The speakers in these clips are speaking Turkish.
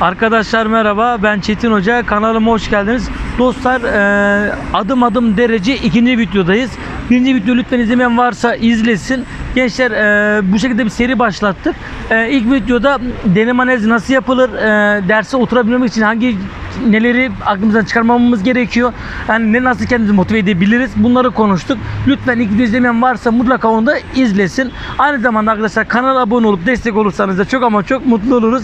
Arkadaşlar merhaba ben Çetin Hoca kanalıma hoş geldiniz. Dostlar e, adım adım derece ikinci videodayız. Birinci video lütfen izlemeyen varsa izlesin. Gençler e, bu şekilde bir seri başlattık. E, ilk videoda deneme analizi nasıl yapılır, e, derse oturabilmek için hangi neleri aklımızdan çıkarmamamız gerekiyor. Yani ne nasıl kendimizi motive edebiliriz bunları konuştuk. Lütfen ilk video izlemeyen varsa mutlaka onu da izlesin. Aynı zamanda arkadaşlar kanala abone olup destek olursanız da çok ama çok mutlu oluruz.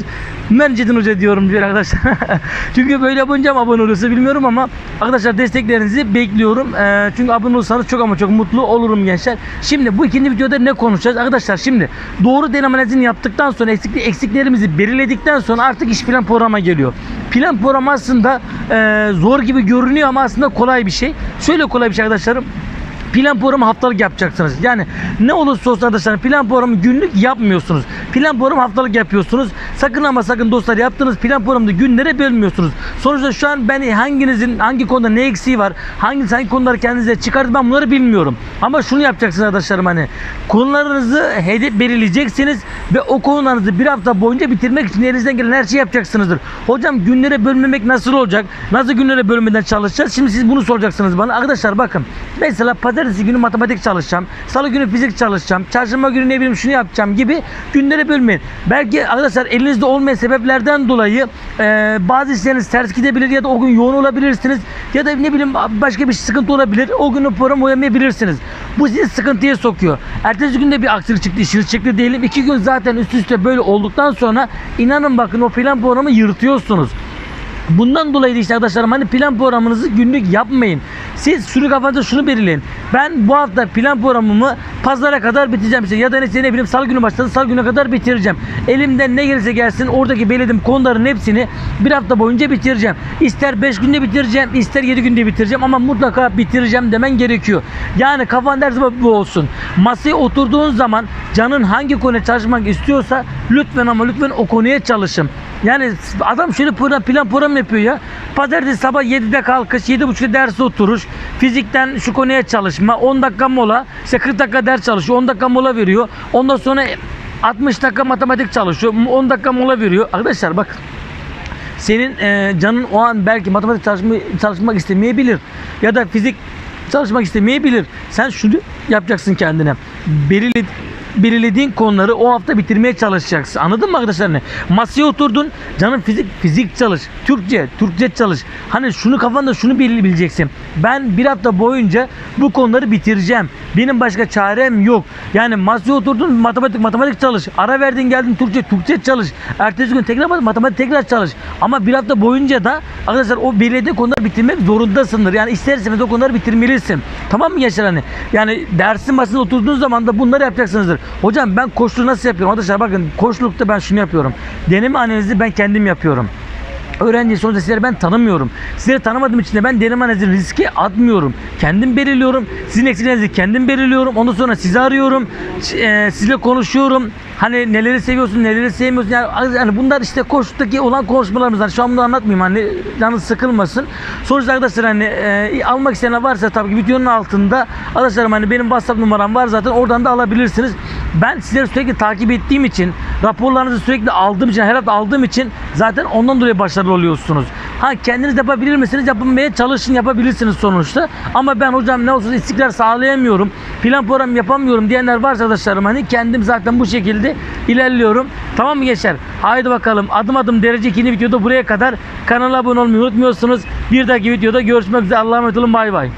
Ben Cedin Hoca diyorum diyor arkadaşlar. çünkü böyle yapınca abone oluyorsa bilmiyorum ama arkadaşlar desteklerinizi bekliyorum. Ee, çünkü abone olursanız çok ama çok mutlu olurum gençler. Şimdi bu ikinci videoda ne konuşacağız? Arkadaşlar şimdi doğru deneme analizini yaptıktan sonra eksikli, eksiklerimizi belirledikten sonra artık iş plan programa geliyor. Plan programı aslında e, zor gibi görünüyor ama aslında kolay bir şey. Şöyle kolay bir şey arkadaşlarım. Plan programı haftalık yapacaksınız. Yani ne olursa olsun arkadaşlar plan programı günlük yapmıyorsunuz. Plan programı haftalık yapıyorsunuz. Sakın ama sakın dostlar yaptığınız plan programını günlere bölmüyorsunuz. Sonuçta şu an ben hanginizin hangi konuda ne eksiği var, hanginiz hangi konuları kendinize çıkardı ben bunları bilmiyorum. Ama şunu yapacaksınız arkadaşlarım hani konularınızı hedef belirleyeceksiniz ve o konularınızı bir hafta boyunca bitirmek için elinizden gelen her şeyi yapacaksınızdır. Hocam günlere bölmemek nasıl olacak? Nasıl günlere bölmeden çalışacağız? Şimdi siz bunu soracaksınız bana. Arkadaşlar bakın. Mesela pazartesi günü matematik çalışacağım. Salı günü fizik çalışacağım. Çarşamba günü ne bileyim şunu yapacağım gibi günlere bölmeyin. Belki arkadaşlar elinizde olmayan sebeplerden dolayı e, bazı işleriniz ters gidebilir ya da o gün yoğun olabilirsiniz ya da ne bileyim başka bir sıkıntı olabilir. O gün o program uyamayabilirsiniz. Bu sizi sıkıntıya sokuyor. Ertesi günde bir aksilik çıktı, işiniz çıktı diyelim. İki gün zaten üst üste böyle olduktan sonra inanın bakın o plan programı yırtıyorsunuz. Bundan dolayı da işte arkadaşlarım hani plan programınızı günlük yapmayın. Siz şunu kafanızda şunu belirleyin. Ben bu hafta plan programımı pazara kadar bitireceğim işte ya da ne, ne bileyim salı günü başladı salı güne kadar bitireceğim. Elimden ne gelirse gelsin oradaki belirlediğim konuların hepsini bir hafta boyunca bitireceğim. İster 5 günde bitireceğim ister 7 günde bitireceğim ama mutlaka bitireceğim demen gerekiyor. Yani kafan her zaman bu olsun. Masaya oturduğun zaman canın hangi konuya çalışmak istiyorsa lütfen ama lütfen o konuya çalışın. Yani adam şöyle plan, plan program yapıyor ya. Pazartesi sabah 7'de kalkış, 7.30'da derse oturuş. Fizikten şu konuya çalışma, 10 dakika mola, işte 40 dakika ders çalışıyor, 10 dakika mola veriyor. Ondan sonra 60 dakika matematik çalışıyor, 10 dakika mola veriyor. Arkadaşlar bak senin e, canın o an belki matematik çalışma, çalışmak istemeyebilir ya da fizik çalışmak istemeyebilir. Sen şunu yapacaksın kendine. Belirli belirlediğin konuları o hafta bitirmeye çalışacaksın. Anladın mı arkadaşlar ne? Masaya oturdun. Canım fizik fizik çalış. Türkçe Türkçe çalış. Hani şunu kafanda şunu bil- bileceksin. Ben bir hafta boyunca bu konuları bitireceğim. Benim başka çarem yok. Yani masaya oturdun matematik matematik çalış. Ara verdin geldin Türkçe Türkçe çalış. Ertesi gün tekrar matematik tekrar çalış. Ama bir hafta boyunca da arkadaşlar o belirlediği konuları bitirmek zorundasındır. Yani isterseniz o konuları bitirmelisin. Tamam mı gençler hani? Yani dersin masasında oturduğunuz zaman da bunları yapacaksınızdır. Hocam ben koçluğu nasıl yapıyorum? Arkadaşlar bakın koçlukta ben şunu yapıyorum. Deneme analizi ben kendim yapıyorum. Öğrenci sonuçta sizleri ben tanımıyorum. Sizleri tanımadığım için de ben deneme analizi riski atmıyorum. Kendim belirliyorum. Sizin eksiklerinizi kendim belirliyorum. Ondan sonra sizi arıyorum. E, sizle konuşuyorum. Hani neleri seviyorsun, neleri sevmiyorsun. Yani, yani bunlar işte koşuttaki olan konuşmalarımız. Hani şu an bunu anlatmayayım. Hani canınız sıkılmasın. Sonuçta arkadaşlar hani e, almak isteyen varsa tabii ki videonun altında arkadaşlarım hani benim WhatsApp numaram var zaten oradan da alabilirsiniz. Ben sizleri sürekli takip ettiğim için, raporlarınızı sürekli aldığım için, her hafta aldığım için zaten ondan dolayı başarılı oluyorsunuz. Ha kendiniz yapabilir misiniz? Yapmaya çalışın yapabilirsiniz sonuçta. Ama ben hocam ne olsun istikrar sağlayamıyorum. Plan program yapamıyorum diyenler varsa arkadaşlarım hani kendim zaten bu şekilde ilerliyorum. Tamam mı gençler? Haydi bakalım adım adım derece 2. videoda buraya kadar kanala abone olmayı unutmuyorsunuz. Bir dahaki videoda görüşmek üzere. Allah'a emanet olun. Bay bay.